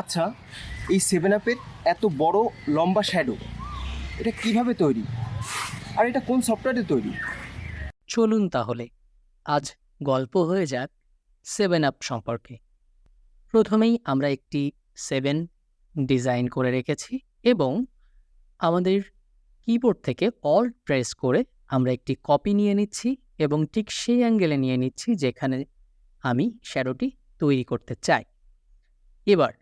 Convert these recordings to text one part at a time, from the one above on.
আচ্ছা এই সেভেন আপের এত বড় লম্বা শ্যাডো এটা কীভাবে তৈরি? আর এটা কোন সফটওয়্যারে তৈরি? চলুন তাহলে, আজ গল্প হয়ে যাক সেভেন আপ সম্পর্কে। প্রথমেই আমরা একটি সেভেন ডিজাইন করে রেখেছি এবং আমাদের কিবোর্ড থেকে অল প্রেস করে আমরা একটি কপি নিয়ে নিচ্ছি এবং ঠিক সেই অ্যাঙ্গেলে নিয়ে নিচ্ছি যেখানে আমি শ্যাডোটি তৈরি করতে চাই। এবার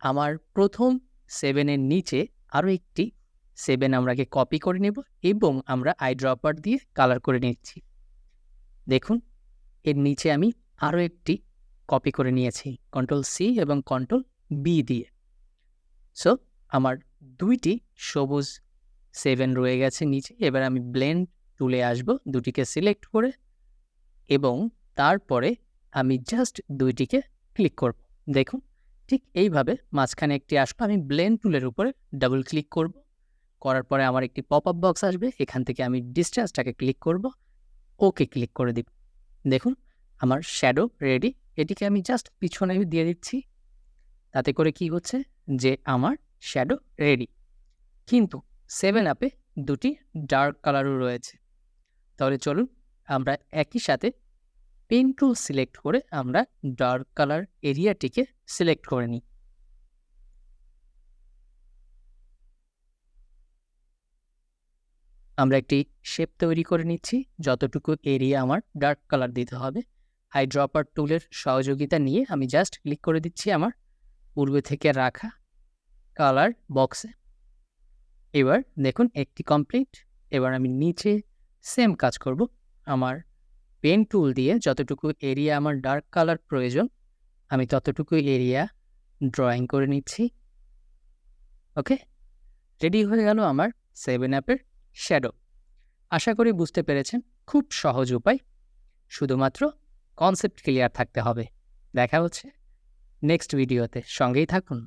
আমার প্রথম সেভেনের নিচে আরও একটি সেভেন আমরাকে কপি করে নেব এবং আমরা আই ড্রপার দিয়ে কালার করে নিচ্ছি। দেখুন, এর নিচে আমি আরও একটি কপি করে নিয়েছি কন্ট্রোল সি এবং কন্ট্রোল বি দিয়ে। সো আমার দুইটি সবুজ সেভেন রয়ে গেছে নিচে, এবার আমি ব্লেন্ড তুলে আসব, দুটিকে সিলেক্ট করে এবং তারপরে আমি জাস্ট দুইটিকে ক্লিক করব। দেখুন ঠিক এইভাবে মাঝখানে একটি আসলো আমি ব্লেন টুলের উপরে ডাবল ক্লিক করব। করার পরে আমার একটি পপ আপ বক্স আসবে। এখান থেকে আমি ডিস্টেন্সটাকে ক্লিক করব। ওকে ক্লিক করে দিব। দেখুন, আমার শ্যাডো রেডি এটিকে আমি জাস্ট পিছনে দিয়ে দিচ্ছি। তাতে করে কি হচ্ছে যে আমার শ্যাডো রেডি কিন্তু সেভেন আপে দুটি ডার্ক কালারও রয়েছে। তাহলে চলুন আমরা একই সাথে পেন টুল সিলেক্ট করে আমরা ডার্ক কালার এরিয়াটিকে সিলেক্ট করে নিই। আমরা একটি শেপ তৈরি করে নিচ্ছি, যতটুকু এরিয়া আমার ডার্ক কালার দিতে হবে। আই ড্রপার টুলের সহযোগিতা নিয়ে আমি জাস্ট ক্লিক করে দিচ্ছি আমার পূর্বে থেকে রাখা কালার বক্সে। এবার দেখুন একটি কমপ্লিট, এবার আমি নিচে সেম কাজ করব আমার পেন টুল দিয়ে যতটুকু এরিয়া আমার ডার্ক কালার প্রয়োজন, আমি ততটুকু এরিয়া ড্রয়িং করে নিচ্ছি। ওকে? রেডি হয়ে গেল আমার সেভেন অ্যাপের শ্যাডো। আশা করি বুঝতে পেরেছেন, খুব সহজ উপায়। শুধুমাত্র কনসেপ্ট ক্লিয়ার থাকতে হবে। দেখা হচ্ছে নেক্সট ভিডিওতে। সঙ্গেই থাকুন।